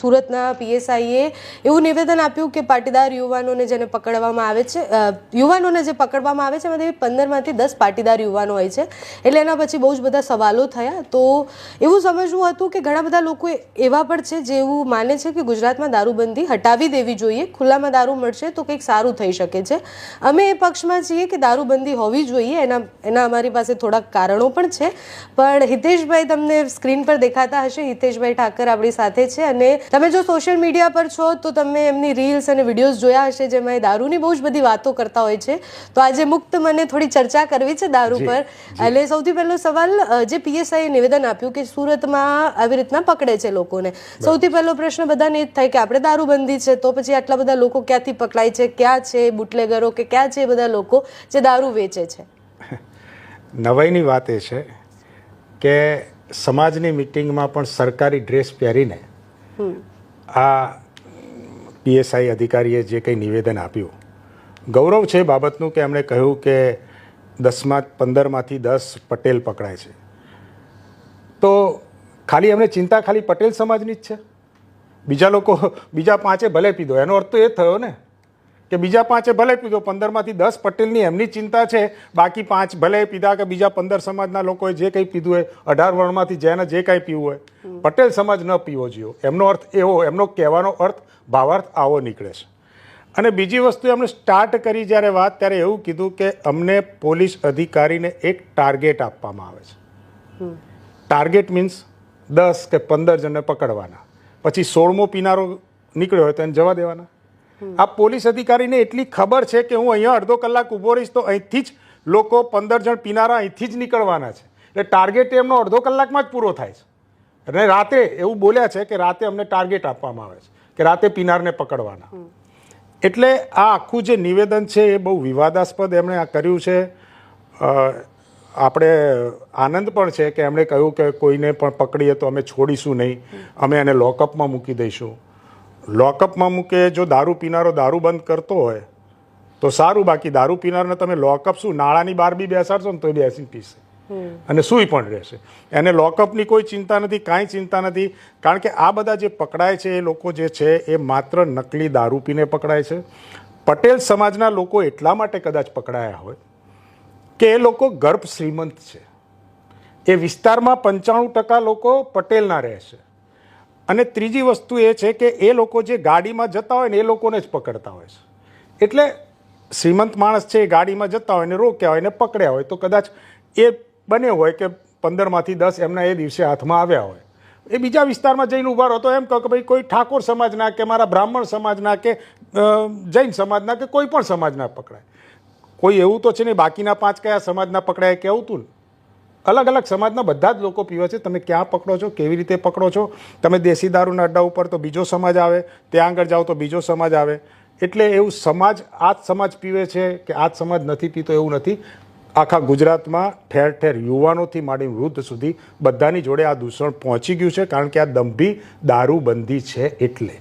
સુરતના પીએસઆઈએ એવું નિવેદન આપ્યું કે પાટીદાર યુવાનોને જેને પકડવામાં આવે છે યુવાનોને જે પકડવામાં આવે છે એમાંથી પંદરમાંથી દસ પાટીદાર યુવાનો હોય છે. એટલે એના પછી બહુ જ બધા સવાલો થયા. તો એવું સમજવું હતું કે ઘણા બધા લોકો એવા પણ છે જે એવું માને છે કે ગુજરાતમાં દારૂબંધી હટાવી દેવી જોઈએ, ખુલ્લામાં દારૂ મળશે તો કંઈક સારું થઈ શકે છે. અમે એ પક્ષમાં છીએ કે દારૂબંધી હોવી જોઈએ, એના એના અમારી પાસે થોડાક કારણો પણ છે. પણ હિતેશભાઈ તમને સ્ક્રીન પર દેખાતા હશે. હિતેશભાઈ ઠાકર આપણી સાથે છે અને તમે જો સોશિયલ મીડિયા પર છો તો તમે એમની રીલ્સ અને વિડીયોઝ જોયા હશે જેમાં એ દારૂની બહુ જ બધી વાતો કરતા હોય છે. તો આજે મુક્ત મને થોડી ચર્ચા કરવી છે દારૂ પર. એટલે સૌથી પહેલો સવાલ જે પીએસઆઈએ નિવેદન આપ્યું કે સુરતમાં આવી રીતના પકડે છે લોકોને. સૌથી પહેલો પ્રશ્ન બધાને એ જ થાય કે આપણે દારૂબંધી છે તો પછી આટલા બધા લોકો ક્યાંથી પકડાય છે ક્યાં છે બુટલેગરો કે ક્યાં છે એ બધા લોકો જે દારૂ વેચે છે? નવાઈની વાત એ છે કે સમાજની મિટિંગમાં પણ સરકારી ડ્રેસ પહેરીને આ પીએસઆઈ અધિકારીએ જે કંઈ નિવેદન આપ્યું, ગૌરવ છે બાબતનું કે એમણે કહ્યું કે દસમાં પંદરમાંથી દસ પટેલ પકડાય છે. તો ખાલી એમને ચિંતા ખાલી પટેલ સમાજની જ છે. બીજા લોકો, બીજા પાંચે ભલે પીધો, એનો અર્થ તો એ થયો ને. કે બીજા પાંચે ભલે પીધો, પંદરમાંથી દસ પટેલની એમની ચિંતા છે, બાકી પાંચ ભલે પીધા કે બીજા પંદર સમાજના લોકોએ જે કંઈ પીધું હોય, અઢાર વર્ણમાંથી જેને જે કાંઈ પીવું હોય, પટેલ સમાજ ન પીવો જોઈએ એમનો અર્થ એવો, એમનો કહેવાનો અર્થ ભાવાર્થ આવો નીકળે છે. અને બીજી વસ્તુ એમણે સ્ટાર્ટ કરી જ્યારે વાત, ત્યારે એવું કીધું કે અમને પોલીસ અધિકારીને એક ટાર્ગેટ આપવામાં આવે છે. ટાર્ગેટ મીન્સ દસ કે પંદર જણને પકડવાના. પછી સોળમો પીનારો નીકળ્યો હોય તો એને જવા દેવાના. આ પોલીસ અધિકારીને એટલી ખબર છે કે હું અહીંયા અડધો કલાક ઊભો રહીશ તો અહીંથી જ લોકો પંદર જણ પીનારા અહીંથી જ નીકળવાના છે. એટલે ટાર્ગેટ એમનો અડધો કલાકમાં જ પૂરો થાય છે. અને રાતે એવું બોલ્યા છે કે રાતે અમને ટાર્ગેટ આપવામાં આવે છે કે રાતે પીનારને પકડવાના. એટલે આ આખું જે નિવેદન છે એ બહુ વિવાદાસ્પદ એમણે આ કર્યું છે. આપણે આનંદ પણ છે કે એમણે કહ્યું કે કોઈને પણ પકડીએ તો અમે છોડીશું નહીં. અમે એને લોકઅપમાં મૂકી દઈશું. લોકઅપમાં મૂકે જો દારૂ પીનારો દારૂ બંધ કરતો હોય તો સારું. બાકી દારૂ પીનારને તમે લોકઅપ શું? નાળાની બહાર બી બેસાડશો ને તો બેસી પીશે. અને સૂઈ પણ રહેશે. એને લોકઅપની કોઈ ચિંતા નથી કાંઈ ચિંતા નથી. કારણ કે આ બધા જે પકડાય છે એ લોકો જે છે એ માત્ર નકલી દારૂ પીને પકડાય છે. પટેલ સમાજના લોકો એટલા માટે કદાચ પકડાયા હોય કે એ લોકો ગર્ભ શ્રીમંત છે. એ વિસ્તારમાં પંચાણું ટકા લોકો પટેલના રહે છે અને ત્રીજી વસ્તુ એ છે કે એ લોકો જે ગાડીમાં જતા હોય ને એ લોકોને જ પકડતા હોય છે. એટલે શ્રીમંત માણસ છે એ ગાડીમાં જતા હોય ને રોક્યા હોય ને પકડ્યા હોય તો કદાચ એ બને હોય કે પંદરમાંથી દસ એમના એ દિવસે હાથમાં આવ્યા હોય. એ બીજા વિસ્તારમાં જઈને ઊભા રહો તો એમ કહો કે ભાઈ કોઈ ઠાકોર સમાજના કે મારા બ્રાહ્મણ સમાજના કે જૈન સમાજના કે કોઈ પણ સમાજના પકડાય. કોઈ એવું તો છે નહીં, બાકીના પાંચ કયા સમાજના પકડાય કે આવતું ને. અલગ અલગ સમાજના બધા જ લોકો પીવે છે. તમે ક્યાં પકડો છો? કેવી રીતે પકડો છો? તમે દેશી દારૂના અડ્ડા ઉપર તો બીજો સમાજ આવે, ત્યાં આગળ જાઓ તો બીજો સમાજ આવે. એટલે એવું સમાજ, આ જ સમાજ પીવે છે કે આ જ સમાજ નથી પીતો એવું નથી. આખા ગુજરાતમાં ઠેર ઠેર યુવાનોથી માંડી વૃદ્ધ સુધી બધાની જોડે આ દૂષણ પહોંચી ગયું છે. કારણ કે આ દંભી દારૂબંધી છે એટલે.